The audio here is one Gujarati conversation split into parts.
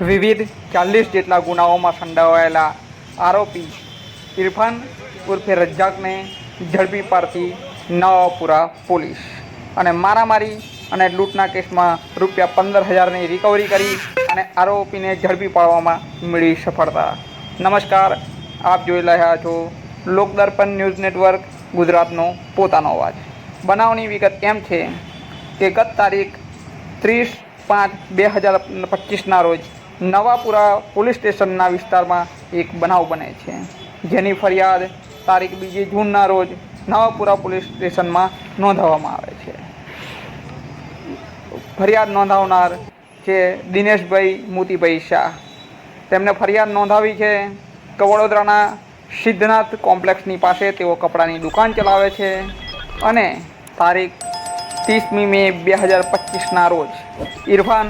વિવિધ ચાલીસ જેટલા ગુનાઓમાં સંડોવાયેલા આરોપી ઇરફાન ઉર્ફે રજ્જાકને ઝડપી પાડતી નવાપુરા પોલીસ. અને મારામારી અને લૂંટના કેસમાં રૂપિયા પંદર હજારની રિકવરી કરી અને આરોપીને ઝડપી પાડવામાં મેળવી સફળતા. નમસ્કાર, આપ જોઈ રહ્યા છો લોકદર્પણ ન્યૂઝ નેટવર્ક, ગુજરાતનો પોતાનો અવાજ. બનાવની વિગત એમ છે કે ગત તારીખ ત્રીસ પાંચ બે હજાર પચીસના રોજ નવાપુરા પોલીસ સ્ટેશનના વિસ્તારમાં એક બનાવ બને છે. જેની ફરિયાદ તારીખ બીજી જૂનના રોજ નવાપુરા પોલીસ સ્ટેશનમાં નોંધાવવામાં આવે છે. ફરિયાદ નોંધાવનાર છે દિનેશભાઈ મોતીભાઈ શાહ. તેમને ફરિયાદ નોંધાવી છે કે વડોદરાના સિદ્ધનાથ કોમ્પ્લેક્સની પાસે તેઓ કપડાની દુકાન ચલાવે છે અને તારીખ ત્રીસમી મે બે હજાર પચીસના રોજ ઇરફાન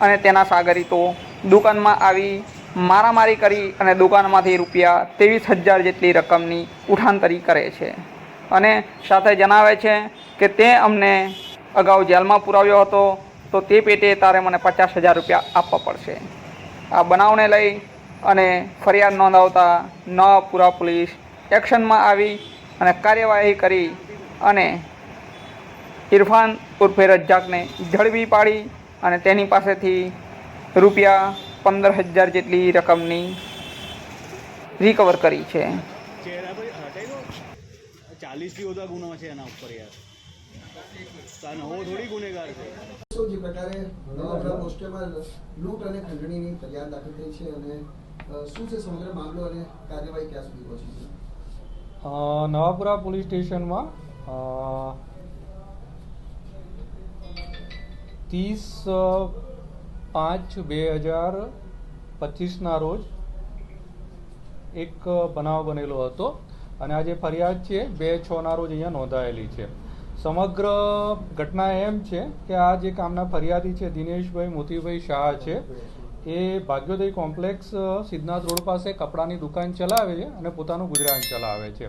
અને તેના સાગરીતો દુકાનમાં આવી મારામારી કરી અને દુકાનમાંથી રૂપિયા ત્રેવીસ હજાર જેટલી રકમની ઉઠાંતરી કરે છે. અને સાથે જણાવે છે કે તે અમને અગાઉ જેલમાં પુરાવ્યો હતો, તો તે પેટે તારે મને પચાસ હજાર રૂપિયા આપવા પડશે. આ બનાવને લઈ અને ફરિયાદ નોંધાવતા નવાપુરા પોલીસ એક્શનમાં આવી અને કાર્યવાહી કરી અને ઇરફાન ઉર્ફે રજ્જાકને ઝડપી પાડી અને તેની પાસેથી રૂપિયા પંદર હજાર જેટલી રકમની રિકવર કરી છે. ચાલીસથી ઓછા ગુનો છે એના ઉપર યાર. નવો થોડી ગુનેગાર છે. શું જે પ્રકારે નવાપુરા પોસ્ટેમાં લૂંટ અને ખંડણીની ફરિયાદ દાખલ થઈ છે અને શું છે સમગ્ર મામલો અને કાર્યવાહી ક્યાં સુધી પહોંચી છે? નવાપુરા પોલીસ સ્ટેશનમાં ત્રીસ પાંચ બે હજાર પચીસના રોજ એક બનાવ બનેલો હતો અને આ જે ફરિયાદ છે બે છના રોજ અહીંયા નોંધાયેલી છે. સમગ્ર ઘટના એમ છે કે આ જે કામના ફરિયાદી છે, દિનેશભાઈ મોતીભાઈ શાહ છે, એ ભાગ્યોદય કોમ્પ્લેક્સ સિદ્ધનાથ રોડ પાસે કપડાની દુકાન ચલાવે છે અને પોતાનું ગુજરાન ચલાવે છે.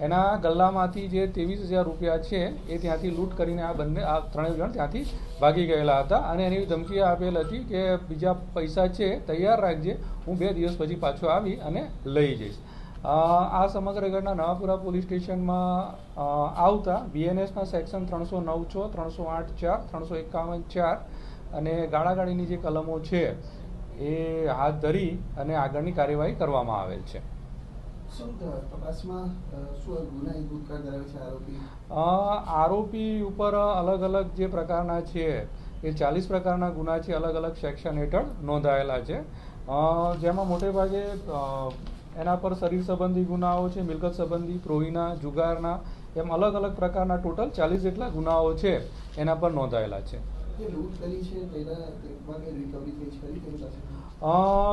એના ગલ્લામાંથી જે ત્રેવીસ હજાર રૂપિયા છે, એ ત્યાંથી લૂંટ કરીને આ બંને, આ ત્રણેય જણ ત્યાંથી ભાગી ગયેલા હતા. અને એની ધમકી આપેલ હતી કે બીજા પૈસા છે, તૈયાર રાખજે, હું બે દિવસ પછી પાછો આવી અને લઈ જઈશ. આ સમગ્ર ઘટના નવાપુરા પોલીસ સ્ટેશનમાં આવતા બીએનએસના સેક્શન ત્રણસો નવ છ, ત્રણસો આઠ ચાર, ત્રણસો એકાવન ચાર અને ગાળાગાળીની જે કલમો છે, એ હાથ ધરી અને આગળની કાર્યવાહી કરવામાં આવેલ છે. આરોપી? ઉપર અલગ અલગ જે પ્રકારના છે, એ ચાલીસ પ્રકારના ગુના છે, અલગ અલગ સેક્શન હેઠળ નોંધાયેલા છે. જેમાં મોટે ભાગે એના પર શરીર સંબંધી ગુનાઓ છે, મિલકત સંબંધી, પ્રોહીના, જુગારના, એમ અલગ અલગ પ્રકારના ટોટલ ચાલીસ જેટલા ગુનાઓ છે, એના પર નોંધાયેલા છે.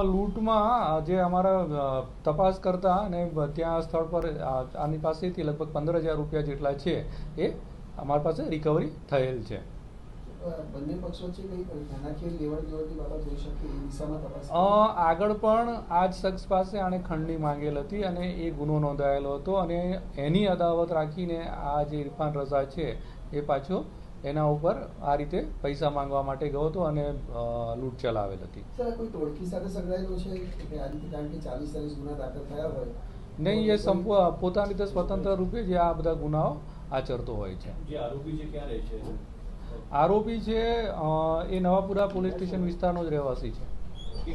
લૂંટમાં જે અમારા તપાસ કરતા અને ત્યાં સ્થળ પર આની પાસેથી લગભગ પંદર હજાર રૂપિયા જેટલા છે એ અમારી પાસે રિકવરી થયેલ છે. બંને પક્ષો આગળ પણ આ જ શખ્સ પાસે આણે ખંડણી માંગેલ હતી અને એ ગુનો નોંધાયેલો હતો અને એની અદાવત રાખીને આ જે ઇરફાન રઝા છે એ પાછો એના ઉપર આ રીતે પૈસા માંગવા માટે ગયો હતો અને લૂંટ ચલાવેલ હતી. સર આ કોઈ ટોળકી સાથે સંકળાયેલો છે? કે આ રીતે કારણ ચાલીસ ચાલીસ ગુના દાખલ થયા હોય? નહીં એ પોતાની રીતે સ્વતંત્ર રૂપે જે આ બધા ગુનાઓ આચરતો હોય છે. આરોપી છે ક્યાં છે? આરોપી છે એ નવાપુરા પોલીસ સ્ટેશન વિસ્તારનો જ રહેવાસી છે. કે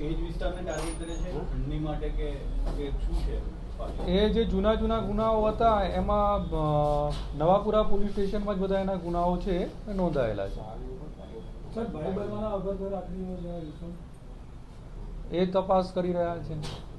એ જ જૂના જૂના ગુનાઓ હતા એમાં નવાપુરા પોલીસ સ્ટેશનમાં જ બધા એના ગુનાઓ છે એ નોંધાયેલા છે. એ તપાસ કરી રહ્યા છે.